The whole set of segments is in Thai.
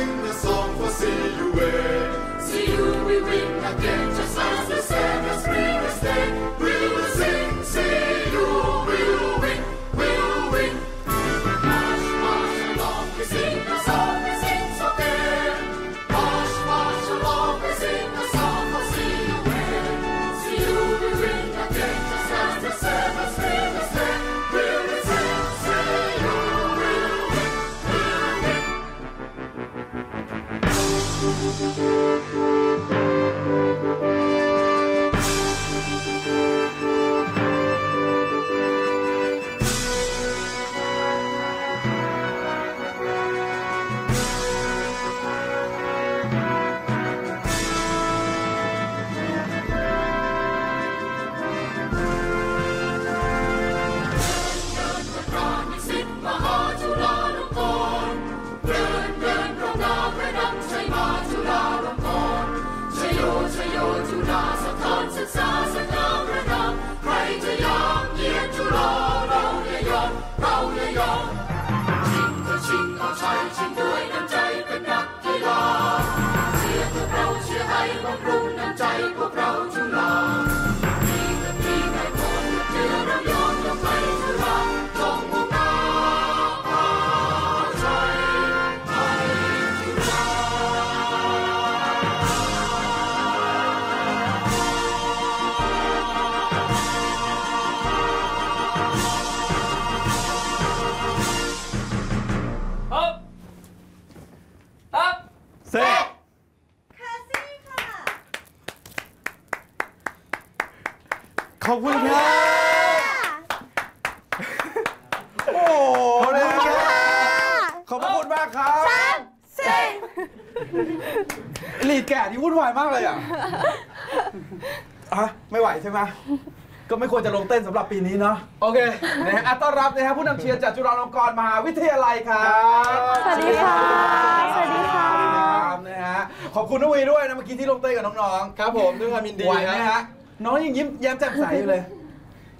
sing a song for see. See you we win again. ขอบคุณครับโอ้โหเลยครับขอบคุณมากครับสามสี่ลีดแก่ที่วุ่นวายมากเลยอะอะไม่ไหวใช่ไหมก็ไม่ควรจะลงเต้นสำหรับปีนี้เนาะโอเคนะฮะต้อนรับนะฮะผู้นำเชียร์จากจุฬาลงกรณ์มหาวิทยาลัยครับสวัสดีค่ะสวัสดีค่ะนะฮะขอบคุณนุ้ยด้วยนะเมื่อกี้ที่ลงเต้นกับน้องๆครับผมด้วยความยินดีนะฮะ น้องยังยิ้มแย้มแจ่มใสอยู่เลย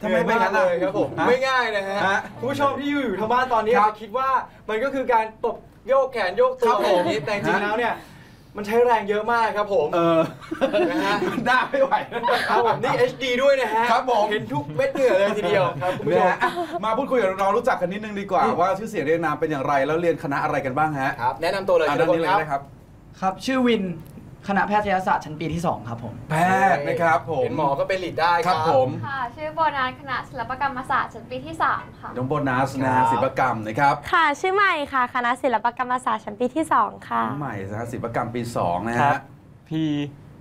ทำไมเป็นงั้นเลอะยครับผมฮะไม่ง่ายนะฮะฮะคุณผู้ชมที่อยู่อยู่ทางบ้านตอนนี้ครับอาจจะคิดว่ามันก็คือการตบโยกแขนโยกตัครัวบอะไรผมอย่างนี้แต่จริงฮะๆแล้วเนี่ยมันใช้แรงเยอะมากครับผม เออนะฮะหน้าไม่ไหวครับผมนี่ HD ด้วยนะฮะ ครับผม เห็นทุกเม็ดเหงื่อเลยทีเดียวครับคุณผู้ชนะมฮะอะมาพูดคุยกับน้องๆรู้จักกันนิดนึงดีกว่า ว่าชื่อเสียงเรียงนามเป็นอย่างไร แล้วเรียนคณะอะไรกันบ้างฮะ ครับ แนะนำตัวเลยอ่าทุด้ากนคนนี้เลยครับนะครับ ครับ ชื่อวิน คณะแพทยศาสตร์ชั้นปีที่ 2 ครับผม แพทย์นะครับผม เป็นหมอก็เป็นลีดได้คครัรับบผม ค่ะ ชื่อโบนัสคณะศิลปกรรมศาสตร์ชั้นปีที่ 3 ค่ะ น้องโบนัสนะครัฮะบศิลปกรรมนะครับค่ะ ชื่อใหม่ค่ะ คณะศิลปกรรมศาสตร์ชั้นปีที่ 2 ค่ะ น้องใหม่นะฮะศิลปกรรมปีสองนะครัฮะ บ พี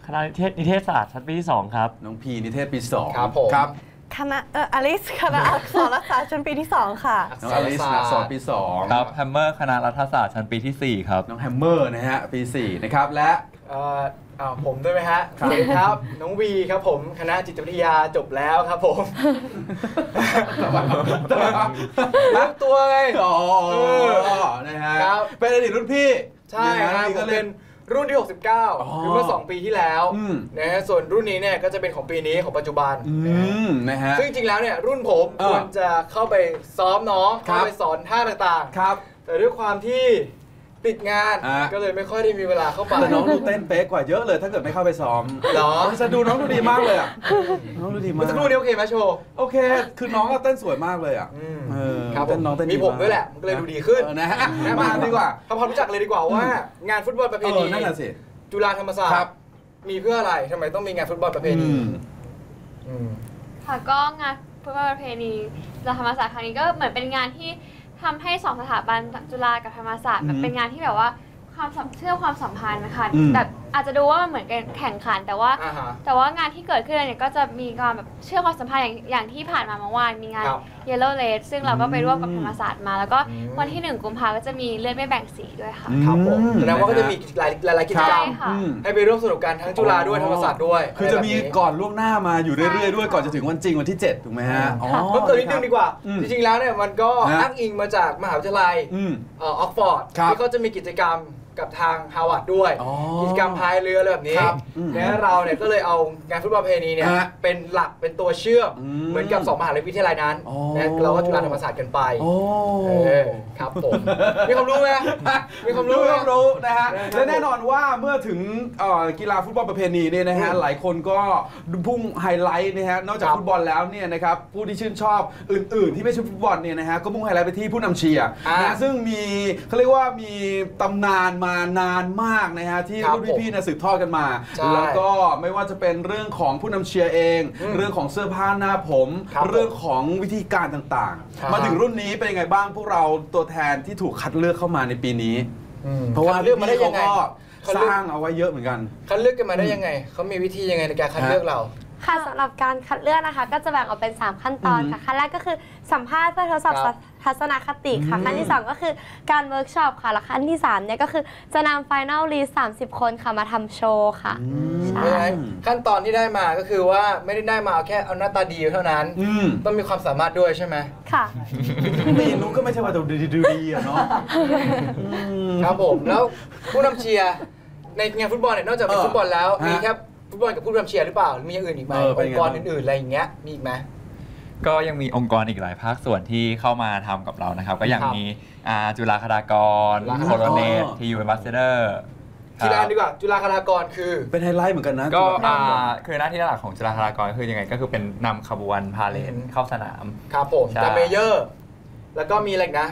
คณะนิเทศนิเทศศาสตร์ชั้นปีที่2ครับ น้องพีนิเทศปีสองครับผม ครับ คณะเอ่ออลิสคณะอักษรศาสตร์ชั้นปีที่ 2 ค่ะ น้องอลิสนะสอนปีสองครับแฮมเมอร์คณะรัฐศาสตร์ชั้นปีที่ 4 ครับ น้องแฮมเมอร์นะฮะปีสี่นะครับ และเอ่ออ้าวผมด้วยไหมฮะครับสวัสดีครับ น้องวีครับผมคณะจิตวิทยาจบแล้วครับผมรู้ตัวไงอ๋อเออนะฮะครับเป็นอดีตรุ่นพี่ ใช่ครับนะฮะนี่ผก็มเล่เป็นนรุ่นที่ 69อ๋อคือเมื่อ 2 ปีที่แล้วอืมนะฮะส่วนรุ่นนี้เนี่ยก็จะเป็นของปีนี้ของปัจจุบันอืนะฮะมนะฮะซึ่งจริงๆแล้วเนี่ยรุ่นผมเอคอวรจะเข้าไปซ้อมน้องครับเข้าไปสอนท่าต่างครับๆแต่ด้วยความที่ ติดงานอะ ก็เลยไม่ค่อยได้มีเวลาเข้าไปแต่น้องดูเต้นเป๊ะกว่าเยอะเลย ถ้าเกิดไม่เข้าไปซ้อมเหรอจะดูน้องดูดีมากเลยอะน้องดูดีมาเมื่กอสักครู่นี้โอเคไหมโชว์ โอเค คือน้องก็เต้นสวยมากเลยอะอืมเออครับผเต้นมน้องเต้นมีผมด้วยแหละมันก็เลยดูดีขึ้น เออนะฮะอะมาดีกว่าทำความรู้จักเลยดีกว่าว่า งานฟุตบอลประเพเอณีอนั่นน่ะสิ จุฬาธรรมศาสตครับ ร์มีเพื่ออะไรทำไมต้องมีงานฟุตบอลประเพอืณีมอืม ค่ะก็งานฟุตบอลประเพณีจุฬาธรรมศาสตร์ครั้งนี้ก็เหมือนเป็นงานที่ ทำให้สองสถาบันจุฬากับธรรมศาสตร์อืมมันเป็นงานที่แบบว่าความสัมเชื่อมความสัมพันธ์นะคะอืมแบบ อาจจะดูว่ามันเหมือนกันแข่งขันแต่ว่า อ่าฮะ แต่ว่างานที่เกิดขึ้นเนี่ยก็จะมีความแบบเชื่อมความสัมพันธ์อย่างอย่างที่ผ่านมาเมื่อวานมีงาน ครับ Yellow Red ซึ่งเราก็ไปร่วมกับอืมธรรมศาสตร์มา แล้วก็อืม วันที่หนึ่งกุมภาก็จะมีเลือดไม่แบ่งสีด้วยค่ะ ครับผมอืแสดงว่าก็จะมีหลายหลายๆกิจกรรม ใช่ค่ะ อืมให้ไปร่วมสนุกกันทั้งจุฬาด้วยธรรมศาสตร์ด้วยคือจะมีไรแบบนี้ก่อนล่วงหน้ามาอยู่เรื่อยๆใช่ด้วยก่อนจะถึงวันจริงวันที่ 7 ถูกไหมฮะ อ๋อ เพิ่มเติมนิดนึงดีกว่า อืมจริงๆแล้วเนี่ยมันก็ฮะ อ้างอิงมาจากมหาวิทยาลัยอืม เอออกฟอร์ดครับ ที่เขาจะมีกิจกรรม กับทางฮาวาดด้วย อ๋อกิจกรรมพายเรืออะไรแบบนี้ครับอืมนะเราเนี่ยก็เลยเอางานฟุตบอลประเพณีเนี่ยฮะเป็นหลักเป็นตัวเชื่อมอืมเหมือนกับสองมหาวิทยาลัยนั้นอ๋อ นะเราก็จุฬาธรรมศาสตร์กันไปโอ้ เออครับผมมีความรู้ไหมมีความรู้รู้ไหมต้องรู้นะฮะนะครับและแน่นอนว่าเมื่อถึงเอ่อกีฬาฟุตบอลประเพณีเนี่ยนะฮะอืมหลายคนก็พุ่งไฮไลท์นะฮะนอกจากครับฟุตบอลแล้วเนี่ยนะครับผู้ที่ชื่นชอบอื่น ๆ ที่ไม่ใช่ฟุตบอลเนี่ยนะฮะก็มุ่งไฮไลท์ไปที่ผู้นำเชียร์อ่านะซึ่งมีเขาเรียกว่ามีตำนานมานานมากนะฮะที่ครับรุ่นพี่ๆเนี่ยสืบทอดกันมา ใช่แล้วก็ไม่ว่าจะเป็นเรื่องของผู้นำเชียร์เอง อืมเรื่องของเสื้อผ้าหน้าผม ครับเรื่องของวิธีการต่างครับ ๆ มาถึงรุ่นนี้เป็นยังไงบ้างพวกเราตัวแทนที่ถูกคัดเลือกเข้ามาในปีนี้ อืมเพราะว่าคัดเลือกมาได้ยังไง พี่คัเขาดก็เลือกสร้างเอาไว้เยอะเหมือนกัน คัดเลือกกันมาได้ยังไง เขามีวิธียังไงในการคัดเลือกเรา ค่ะสำหรับการคัดเลือกนะคะ ก็จะแบ่งออกเป็น 3 ขั้นตอนค่ะ ขั้นแรกก็คือสัมภาษณ์เพื่อทดสอบครับทัศนคติค่ะอืมขั้นที่ 2 ก็คือการเวิร์กช็อปค่ะ และขั้นที่3เนี่ยก็คือจะนำไฟน a ลลีส30คนค่ะมาทำโชว์ค่ะใช่เพราะฉะนั้นขั้นตอนที่ได้มาก็คือว่าไม่ได้ได้มาเอาแค่เอาหน้าตาดีเท่านั้น อืม ต้องมีความสามารถด้วยใช่ไหม ค่ะปีนุ้ก็ไม่ใช่ว่าดูดีดูดีอะเนาะอืมครับผม แล้วผู้นำเชียร์ในงานฟุตบอลเนี่ยนอกจากเป็นเออฟุตบอลแล้ว ฮะ มีแค่ ฟุตบอลกับผู้นำเชียร์หรือเปล่าหรือมีอย่างอื่นอีกไหมเออเป็นองไงค์กรบ้าง อื่นๆอะไรอย่างเงี้ยมีอีกไหม ก็ยังมีองค์กรอีกหลายภาคส่วนที่เข้ามาทำกับเรานะครับ ก็อย่างครับมีอ่าจุฬาคฎากรจุฬาคโคฎากร โรเนตทียูเอมบัสเดอร์ทีละอันดีกว่าจุฬาคณากรคือ เป็นไฮไลท์เหมือนกันนะก็จุฬาอ่าภรณ์ คือหน้าที่หลักของจุฬาคฎากรก็คือยังไงก็คือเป็นนำขบวนพาเลทอืมเข้าสนาม ครับผมใช่ แต่เมเยอร์ แล้วก็มีอะไรอีกนะ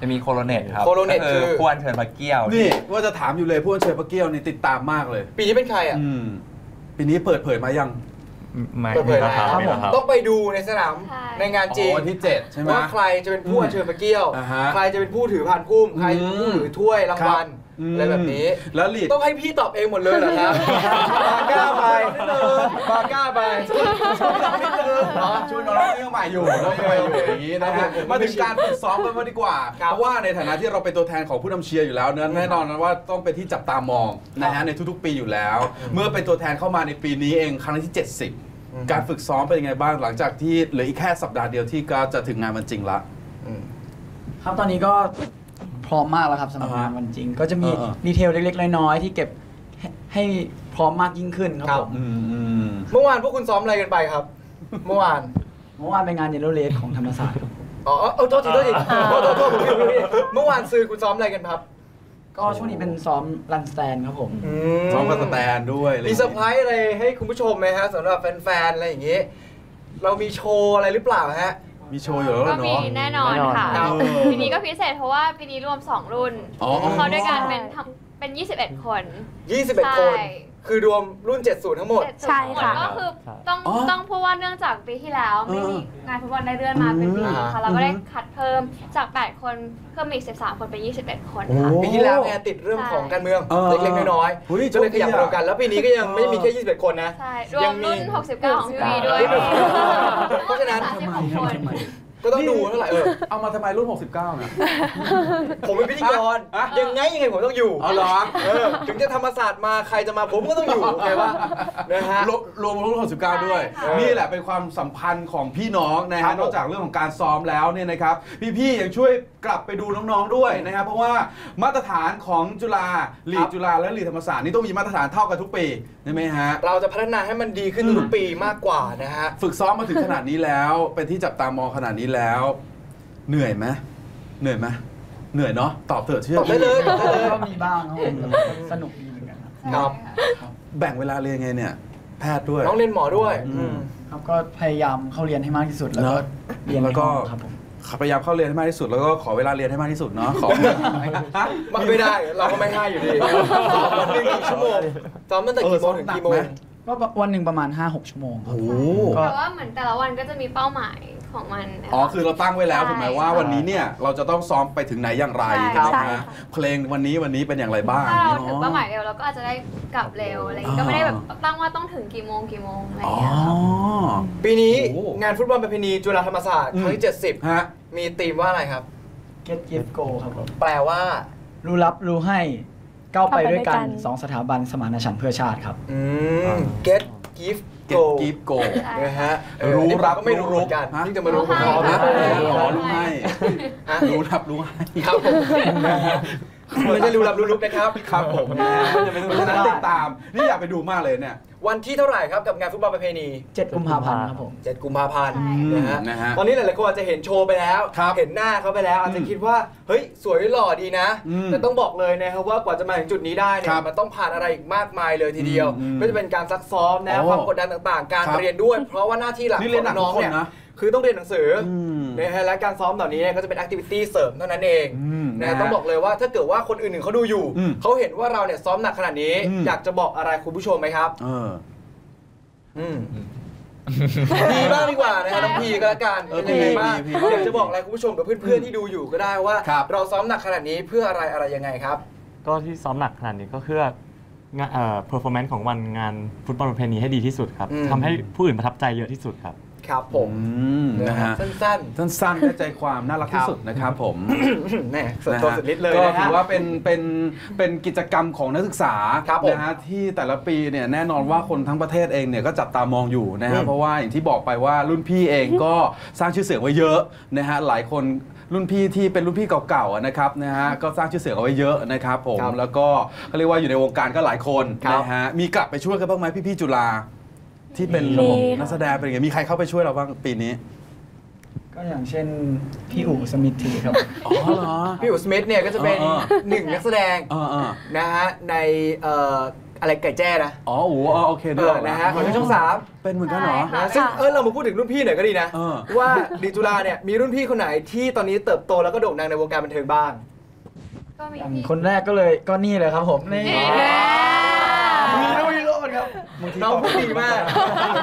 จะมีโคโรเนตครับโคโรเนตก็คือ ผู้อัญเชิญพระเกี้ยว นี่ว่าจะถามอยู่เลยผู้อัญเชิญพระเกี้ยวนี่ติดตามมากเลย ปีนี้เป็นใครอะ อืม ปีนี้เปิดเผยมายังไม่เปิดเผยมีครับแล้วมีครับ ต้องไปดูในสนามใช่ ในงานจริงอ๋อวันที่ 7 ใช่ไหม ว่าใครจะเป็นผู้อัญเชิญพระเกี้ยว อ่าฮะใครจะเป็นผู้ถือพานพุ่มใครจะเป็นผู้ถือถ้วยรางวัล ครับ อืมอะไรแบบนี้ แล้วลีดต้องให้พี่ตอบเองหมดเลยเหรอครับปากล้าไปปากล้าไปช่วยน้องนิดนึงช่วยน้องเรื่องใหม่อยู่เรื่องใหม่อยู่อย่างนี้นะฮะมาถึงการฝึกซ้อมกันมางดีกว่าครับเพราะว่าในฐานะที่เราเป็นตัวแทนของผู้นำเชียร์อยู่แล้วเนอะแน่นอนนะว่าต้องเป็นที่จับตามองนะฮะในทุกๆ ปีอยู่แล้ว เมื่อเป็นตัวแทนเข้ามาในปีนี้เองครั้งที่ 70 การฝึกซ้อมเป็นยังไงบ้างหลังจากที่เหลืออีกแค่สัปดาห์เดียวที่ก็จะถึงงานวันจริงละครับตอนนี้ก็ พร้อมมากแล้วครับสำหรับอ่าฮะงานวันจริง ก็จะมีเออดีเทลเล็กๆน้อยๆที่เก็บให้ให้พร้อมมากยิ่งขึ้นครับครับผมอืมอืมเมื่อวานพวกคุณซ้อมอะไรกันไปครับ เมื่อวานเมื่อวานเป็นงานเยลโลเลสของธรรมศาสตร์ครับอ๋อเออโทษทีโทษทีโทษโทษโทษผมผิดผมผิดเมื่อวานซื้อคุณซ้อมอะไรกันครับ ก็ช่วงนี้เป็นซ้อมรันสแตนครับผมซ้อมกับสแตนด้วยะมีเซอร์ไพรส์อะไรให้คุณผู้ชมไหมฮะสำหรับแฟนๆอะไรอย่างงี้ เรามีโชว์อะไรหรือเปล่าฮะ มีโชว์อยู่แล้วเหรก็อมีเนาะแน่นอนค่ะครับปีนี้ก็พิเศษเพราะว่าปีนี้รวม 2 รุ่นอ๋อ เขาด้วยกันเป็นทั้งเป็น 21 คน 21 คน ใช่ คือรวมรุ่น 70 ทั้งหมดใช่ค่ะก็คือต้องอ๋อต้องพูดว่าเนื่องจากปีที่แล้ว ไม่มีงานฟุตบอลได้เลื่อนมาเป็นปีนี้อืค่ะมเราก็ได้คัดเพิ่มจาก 8 คนเพิ่มอีก 13 คนเป็น 21 คนค่ะ ปีที่แล้วไงติดเรื่องของการเมือง เออเล็กๆน้อยเฮ้ยๆก็เลยขยับโชคดีอะรวมกันแล้วปีนี้ก็ยังไม่ได้มีแค่ 21 คนนะ ใช่ รวยัมงมี รุ่น 69 ของพี่วีด้วยเพราะฉะนั้น 36คน ก็ต้องดูเท่าไหร่เออเอามาทำไมรุ่น 69เนี่ยผมเป็นพิธีกรอะยังไงยังไงผมต้องอยู่เอาเหรอเออถึงจะธรรมศาสตร์มาใครจะมาผมก็ต้องอยู่โอเคปะนะฮะรวมรวมรุ่น 69 ด้วยใช่ค่ะนี่แหละเป็นความสัมพันธ์ของพี่น้องนะครัฮะบผมนอกจากเรื่องของการซ้อมแล้วเนี่ยนะครับพี่ๆยังช่วยกลับไปดูน้องๆด้วยนะครับเพราะว่ามาตรฐานของจุฬาลีดจุฬาและลีดธรรมศาสตร์นี่ต้องมีมาตรฐานเท่ากันทุกปีใช่ไหมฮะเราจะพัฒนาให้มันดีขึ้นทุกๆปีมากกว่านะฮะฝึกซ้อมมาถึงขนาดนี้แล้วเป็นที่จับตามองขนาดนี้แล้วเหนื่อยไหมเหนื่อยไหมเหนื่อยเนาะตอบเถอะเชื่อตอบได้เลยตอบได้เลยก็มีบ้างครับผมสนุกดีเหมือนกันครับครับแบ่งเวลาเรียนไงเนี่ย แพทย์ด้วยน้องเรียนหมอด้วยอืมอืมครับก็พยายามเข้าเรียนให้มากที่สุดแล้วเนก็อะเรียนในแล้วก็ห้องครับผมพยายามเข้าเรียนให้มากที่สุดแล้วก็ขอเวลาเรียนให้มากที่สุดเนาะขอฮะมันไม่ได้เราก็ไม่ให้อยู่ดีซ้อมวันหนึ่งกี่ชั่วโมงซ้อมตั้งแต่กี่โมงถึงกี่โมงก็วันหนึ่งประมาณ 5-6 ชั่วโมงคโอ้รับโหก็แต่ว่าเหมือนแต่ละวันก็จะมีเป้าหมาย ของมันนะะ อ๋อ คือเราตั้งไว้แล้วใช่ถูกไหมว่าวันนี้เนี่ยเราจะต้องซ้อมไปถึงไหนอย่างไรใช่ใช่ไหมใช่ฮะค่ะเพลงวันนี้วันนี้เป็นอย่างไรบ้างถ้าเรานี่ถึงเนาะเป้าหมายเร็วเราก็อาจจะได้กลับเร็วอะไรอย่างงี้ก็ไม่ได้แบบตั้งว่าต้องถึงกี่โมงกี่โมงอะไรออ๋อย่างเงี้ยค่ะ ปีนี้โอ้ งานฟุตบอลประเพณีจุฬาธรรมศาสตร์ครั้งที่ ฮะ 70 มีธีมว่าอะไรครับ Get Give Go ครับผม แปลว่ารู้รับรู้ให้ก้าวไปด้วยกันก้าวไปด้วยกัน สองสถาบันสมานฉันท์เพื่อชาติครับ อืม get give Get go Give Go ใช่นะฮะเออรู้อันนี้ผมรับก็ไม่รู้รู้เหมือนกันฮะนี่จะมารู้รู้พร้อมให้นะอ๋อรู้ให้ฮะรู้รับรู้ให้ครับผมไม่ใช่รู้รับรู้ลุกนะครับ ครับผมนะฮะเพราะฉะนั้นติดตาม นี่อยากไปดูมากเลยเนี่ย วันที่เท่าไหร่ครับกับงานฟุตบอลประเพณี 7 กุมภาพันธ์ครับผม 7 กุมภาพันธ์ใช่นะฮะนะฮะตอนนี้หลายๆคนอาจจะเห็นโชว์ไปแล้วครับเห็นหน้าเขาไปแล้ว อาจจะคิดว่า เฮ้ย สวยหล่อดีนะอืมแต่ต้องบอกเลยนะครับว่ากว่าจะมาถึงจุดนี้ได้เนี่ครัยบมันต้องผ่านอะไรอีกมากมายเลยทีเดียวอืมไม่ว่าจะเป็นการซักซ้อมนะโอ้ความกดดันต่างๆ การครับเรียนด้วย เพราะว่าหน้าที่หลักนี่ขเรียอนหนักงน้องทุกคนเนี่ยนะ คือต้องเรียนหนังสืออมนะฮะและการซ้อมเหล่านี้เนี่ยก็จะเป็นแอคทิวิตี้เสริมเท่านั้นเองอืมนะนะฮะต้องบอกเลยว่าถ้าเกิดว่าคนอื่นๆเขาดูอยู่อืมเขาเห็นว่าเราเนี่ยซ้อมหนักขนาดนี้อืมอยากจะบอกอะไรคุณผู้ชมไหมครับเอออืมดีบ้างดีกว่านะฮะน้องพีก็แล้วกันเออเป็นยังไงบ้างพี่พี่อยากจะบอกอะไรคุณผู้ชมกับเพื่อนๆที่ดูอยู่ก็ได้ว่าครับเราซ้อมหนักขนาดนี้เพื่ออะไรอะไรยังไงครับ ก็ที่ซ้อมหนักขนาดนี้ก็เพื่องานเอ่อ performance ของวันงานฟุตบอลประเพณีให้ดีที่สุดครับอืมทำให้ผู้อื่นประทับใจเยอะที่สุดครับ ครับผมอืมนะฮะสั้นสั้นๆได้ใจความน่ารักที่สุดนะครับผมๆแน่สุดตัวสุดฤทธิ์เลยก็นะฮะถือว่าเป็นเป็นเป็นกิจกรรมของนักศึกษาครับผมนะฮะที่แต่ละปีเนี่ยแน่นอนว่าคนทั้งประเทศเองเนี่ยก็จับตามองอยู่นะอืฮะมเพราะว่าอย่างที่บอกไปว่ารุ่นพี่เองก็สร้างชื่อเสียงไว้เยอะนะฮะหลายคนรุ่นพี่ที่เป็นรุ่นพี่เก่าๆอะนะครับนะฮะก็สร้างชื่อเสียงเอาไว้เยอะนะครับผมครับแล้วก็เขาเรียกว่าอยู่ในวงการก็หลายคนครับนะฮะมีกลับไปช่วยกันบ้างไหมพี่ๆจุฬา ที่เป็นมีนักแสดงเป็นยังไงมีใครเข้าไปช่วยเราบ้างปีนี้ ก็อย่างเช่นพี่อู๋สมิทธีครับ อ๋อเหรอ พี่อู๋สมิธเนี่ยก็จะเป็นเออหนึ่งนักแสดงเออเออนะฮะในเอ่ออะไรไก่แจ้นะอ๋อโอ้อ๋อโอเคเอด้วยอนะฮะของช่องสาม เป็นเหมือนกันเหรอใช่ค่ะนะซึ่งเออเรามาพูดถึงรุ่นพี่หน่อยก็ดีนะ เออ ว่าดีจุฬาเนี่ยมีรุ่นพี่คนไหนที่ตอนนี้เติบโตแล้วก็โด่งดังในวงการบันเทิงบ้าง ก็มีอย่างพี่คนแรกก็เลยก็นี่เลยครับผมนี่นี่ มีรู้มีรู้มันครับน้องพูดดีมาก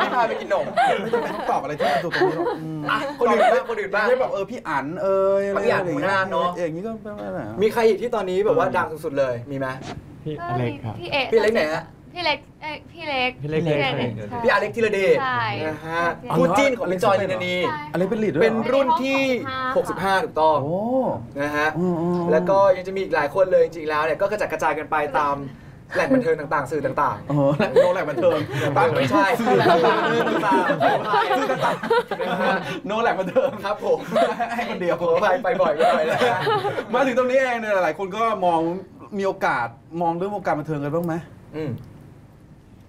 พี่พาไปกินนมไม่จำเป็นต้องตอบอะไรที่มันตัวตรงนี้หรอกอืมอะคนอื่นบ้างคนอื่นบ้างไม่แบบเออพี่อั๋นเอยอะไรพี่อั๋นหัวหน้าเนอะ อย่างนี้ก็ไม่ไม่ไม่มีใครอีกที่ตอนนี้แบบว่าดังสุดๆเลยมีไหมพี่ก็อเล็มีกครับ พี่เอกพี่เล็กไหนฮะพี่เล็กเอ้ยพี่เล็กพี่เล็ก ใช่ใช่พี่อเล็กธีรเดชใช่ นะฮะอ๋อ คู่จิ้นของพี่จอยธนนีใช่อะไรเป็นลีดด้วยเป็นหรอรุ่นที่ 65 ถูกต้องโอ้นะฮะ อืมอืม แล้วก็ยังจะมีอีกหลายคนเลยจริงๆแล้วเนี่ยก็กระจัดกระจายกันไปตาม แหล่งบันเทิงต่างๆ สื่อต่างโอ้โหแหล่งโนแหล่งบันเทิงๆไม่ใช่สื่อต่างๆสื่อต่างๆขออภัยชื่อต่างนะฮะๆโนแหล่งบันเทิงครับผมให้คนเดียวขออภัยไปบ่อยไปหน่อยนะฮะมาถึงตรงนี้เองเนี่ยหลายคนก็มองมีโอกาสมองเรื่องวงการบันเทิงกันบ้างไหมอืม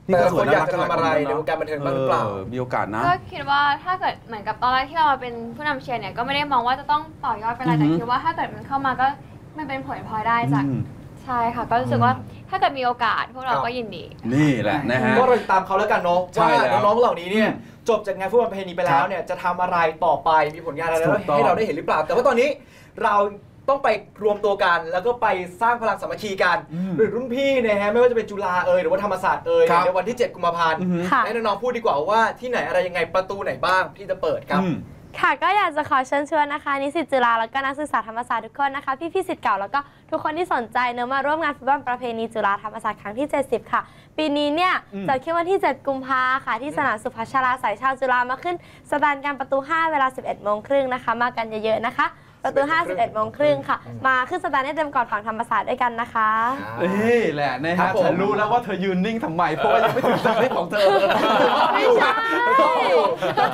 แต่ละคนอยากจะทำอะไรในวงการบันเทิงบ้างหรือเปล่า มีโอกาสนะ ก็คิดว่าถ้าเกิดเหมือนกับตอนแรกที่เรามาเป็นผู้นำเชียร์เนี่ยก็ไม่ได้มองว่าจะต้องต่อยอดเป็นอะไรอือแต่ฮึคิดว่าถ้าเกิดมันเข้ามาก็มันเป็นผลพลอยได้จากอืม ใช่ค่ะ ก็รู้สึกว่าถ้าเกิดมีโอกาสพวกเราครับก็ยินดี นี่แหละนะฮะ ก็เราติดตามเขาแล้วกันเนาะใช่ว่าแล้วน้องๆเหล่านี้เนี่ยอืมจบจากงานฟุตบอลประเพณีไปแล้วเนี่ยจะทำอะไรต่อไปมีผลงานอะไรถูกต้อง ให้เราได้เห็นหรือเปล่า แต่ว่าตอนนี้เราต้องไปรวมตัวกันแล้วก็ไปสร้างพลังสามัคคีกันอืม หรือรุ่นพี่นะฮะไม่ว่าจะเป็นจุฬาเอยหรือว่าธรรมศาสตร์เอยครับ ในวันที่ 7 กุมภาพันธ์อือฮึค่ะ ให้น้องๆพูดดีกว่าว่าที่ไหนอะไรยังไงประตูไหนบ้างที่จะเปิดครับ อืม ค่ะก็อยากจะขอเชิญชวนนะคะ นิสิตจุฬาแล้วก็นักศึกษาธรรมศาสตร์ทุกคนนะคะ พี่พี่ๆสิทธิ์เก่าแล้วก็ทุกคนที่สนใจเนื้อะมาร่วมงานฟุตบอลประเพณีจุฬาธรรมศาสตร์ครั้งที่ 70 ค่ะ ปีนี้เนี่ยอืมจัดขึ้นวันที่ 7 กุมภาค่ะ ที่สนามสุพัชราสายชาวจุฬามาขึ้นสแตนการประตู 5 เวลา 11 โมงครึ่งนะคะ มากันเยอะๆนะคะ ประตู5 11โมงครึ่งค่ะ มาขึ้นสแตนให้เต็มก่อนฝั่งธรรมศาสตร์ด้วยกันนะคะนี่แหละนะครัฮะบผม ฉันรู้แล้วว่าเธอยืนนิ่งทำไม เพราะว่ายังไม่ถึงสเปคของเธอไม่ใช่ ท่องอยู่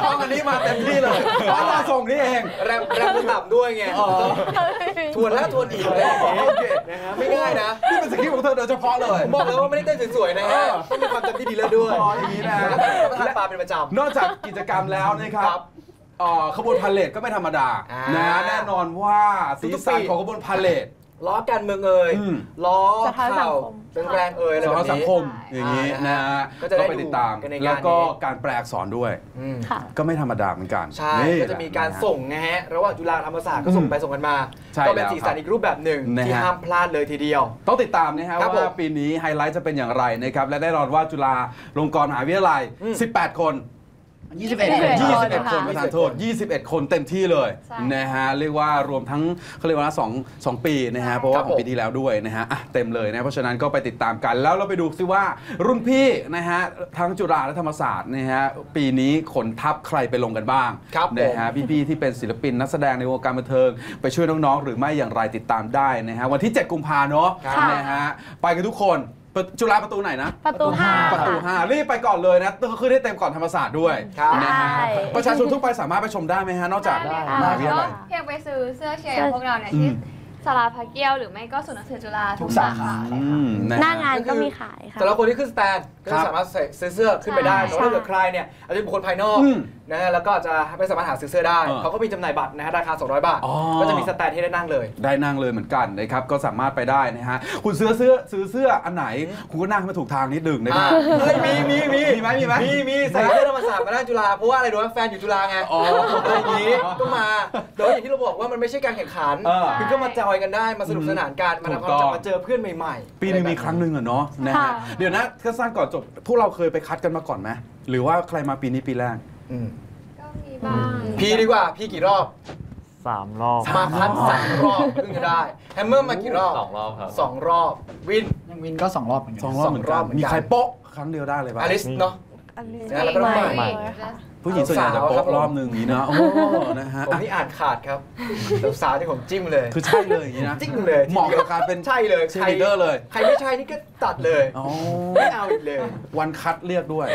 ท่องอันนี้มาเต็มที่เลยเพราะเราส่งนี่เอง แรงแรงมันต่ำด้วยไงอ๋อทวนแล้วทวนอีกเลยโอเคนะฮะไม่ง่ายนะ นี่เป็นสคริปต์ของเธอโดยเฉพาะเลย ผมบอกแล้วว่าไม่ได้เต้นสวยๆนะฮะต้องมีความจำที่ดีเลิศด้วยอ๋ออย่างนี้นะ แล้วก็รับประทานปลาเป็นประจำ นอกจากกิจกรรมแล้วนะครับ ครับ เอ่อขบวนพาเลทก็ไม่ธรรมดาอ่านะแน่นอนว่าสีทุกๆสันปีของขบวนพาเลท ล้อการเมืองเอ่ยอืม ล้อสะท้อนสัข่างวคม แรงๆเอ่ยอะไรสาแบระบสังนี้คมอย่างนี้นะฮะก็จะได้ไปติดตาม ดูกันในงานนี้ แล้วก็การแปลอักษรด้วย อืมค่ะ ก็ไม่ธรรมดาเหมือนกันใช่นี่ก็จะมีการแหลส่งนะฮะระหว่างจุฬาธรรมศาสตร์ก็ส่งไปส่งกันมา ใช่ก็เป็นแล้วสีสันอีกรูปแบบหนึ่งนะฮะ ที่ห้ามพลาดเลยทีเดียว ต้องติดตามนะฮะครับว่าผมปีนี้ไฮไลท์จะเป็นอย่างไรนะครับ และแน่นอนว่าจุฬาลงกรณ์มหาวิทยาลัย อืม18 คน 21 21 21 คนประธานโทษ 21 คนเต็มที่เลยใช่ นะฮะเรียกว่ารวมทั้งเขาเรียกว่าสองสองปีนะฮะเพราะว่าของปีที่แล้วด้วยนะฮะอะเต็มเลยนะเพราะฉะนั้นก็ไปติดตามกันแล้วเราไปดูซิว่ารุ่นพี่นะฮะทั้งจุฬาและธรรมศาสตร์นะฮะปีนี้ขนทัพใครไปลงกันบ้างครับผม นะฮะพี่ๆที่เป็นศิลปินนักแสดงในวงการบันเทิง ไปช่วยน้องๆหรือไม่อย่างไรติดตามได้นะฮะวันที่ 7 กุมภาเนาะค่ะนะฮะไปกันทุกคนประ จุฬาประตูไหนนะ ประตูห้าประตูค่ะ5รีบไปก่อนเลยนะต้องขึ้นให้เต็มก่อนธรรมศาสตร์ด้วยครับนะฮะใช่ประชาชนทั่วไปสามารถไปชมได้ไหมฮะ นอกจากได้มหาวิทยาก็ลัยเพียงไปซื้อเสื้อเชียร์อย่างพวกเราเนี่ยที่อืมสาราพระเกี้ยวหรือไม่ก็ศูนย์หนังสือจุฬาทุทุกกสาสาขาขาอืมะฮะหน้างานก็มีขายค่ะแต่ละคนที่ขึ้นสแตนก็ครับสามารถใส่ซื้อเสื้อขึ้นไปได้ใช่แต่ว่าถ้าเกิดใครเนี่ยอาจจะเป็นบุคคลภายนอกอืม นะฮะแล้วก็จะไม่สามารถหาซื้อเสื้อได้เออเขาก็มีจำหน่ายบัตรนะฮะราคา 200 บาทอ๋อก็จะมีสแตนที่ได้นั่งเลย ได้นั่งเลยเหมือนกันนะครับ ก็สามารถไปได้นะฮะ คุณซื้อเสื้อซื้อเสื้ออันไหน คุณก็นั่งให้มันถูกทางนิดหนึ่งนะคอ่ารับเฮ้ยมีมีมีมีไหมมีไหมมีมีใส่เสื้อธรรมศาสตร์มาด้านจุฬา เพราะว่าอะไรรู้ไหมแฟนอยู่จุฬาไงอ๋ออะไรอย่างนี้ก็มาโดยอย่างที่เราบอกว่ามันไม่ใช่การแข่งขันเออคือก็มาจอยกันได้ มาสนุกสนานกัน มาถูกทำความต้รู้องจักมาเจอเพื่อนใหม่ๆ ปีหนึงมีครั้งหนึ่งอะเนาะนะฮะค่ะเดี๋ยวนะก็สั้นก่อนจบ พวกเราเคยไปคัดกันมาก่อนไหมหรือว่าใครมาปีนี้ปีแรก อืมก็มีบ้างพี่ดีกว่าพี่กี่รอบ สามรอบมาคัดสามรอบเพิ่งจะได้แฮมเมอร์มากี่รอบสองรอบครับสองรอบวินยังวินก็2รอบเหมือนกันสองรอบเหมือนสองรกัอนบเหมือนกันมีใครโป๊ะครั้งเดียวได้เลยป่ะอลิสเนาะอันนี้แล้วก็ต้องไม่ใหม่ ผู้หญิงส่วนใหญ่จะสาวครับโป๊ะรอบหนึ่งอย่างนี้นะโอ้นะฮะผมนี่อ่านขาดครับสาวๆที่ผมจิ้มเลย คือใช่เลยอย่างนี้นะจิ้มเลยเหมาะกับการเป็นใช่เลยเชียร์ลีดเดอร์เลย ใครไม่ใช่นี่ก็ตัดเลยอ๋อไม่เอาอีกเลย วันคัดเรียกด้วย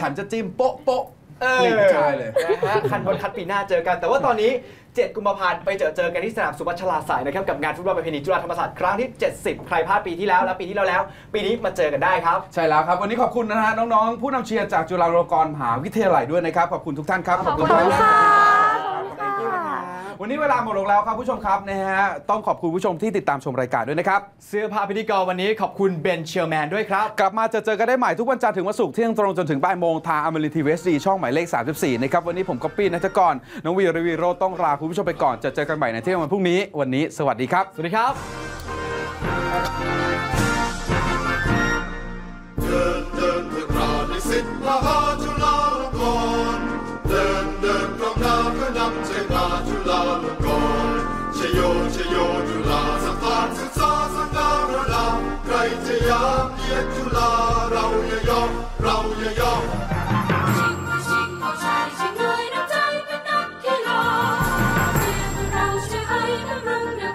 ฉันจะจิ้มโป๊ะโป๊ะ เออนี่ผู้ชายเลยนะฮะคันบนคัดปีหน้าเจอกัน แต่ว่าตอนนี้ 7 กุมภาพันธ์ไปเจอเจอกันที่สนามสุพัชลาสายนะครับกับงานฟุตบอลประเพณีจุฬาธรรมศาสตร์ครั้งที่ 70 ใครพลาดปีที่แล้วและปีที่แล้วแล้ว ปีนี้มาเจอกันได้ครับ ใช่แล้วครับ วันนี้ขอบคุณนะฮะน้องๆ ผู้นำเชียร์จากจุฬาลงกรณ์มหาวิทยาลัยด้วยนะครับ ขอบคุณทุกท่านครับ ขอบคุณมากค่ะ วันนี้เวลาหมดลงแล้วครับผู้ชมครับนะฮะต้องขอบคุณผู้ชมที่ติดตามชมรายการด้วยนะครับเสื้อผ้าพิธีกรวันนี้ขอบคุณเบนเชียร์แมนด้วยครับ กลับมาเจอเจอกันได้ใหม่ทุกวันจันทร์ถึงวันศุกร์เที่ยงตรงจนถึงบ่ายโมงทางอมรินทีวีซีช่องหมายเลข 34 นะครับ วันนี้ผมก๊อปปี้นัทกรน้องวีรวีโรจน์ต้องลาคุณผู้ชมไปก่อนจะเจอกันใหม่ในเที่ยงวันพรุ่งนี้วันนี้ สวัสดีครับ สวัสดีครับ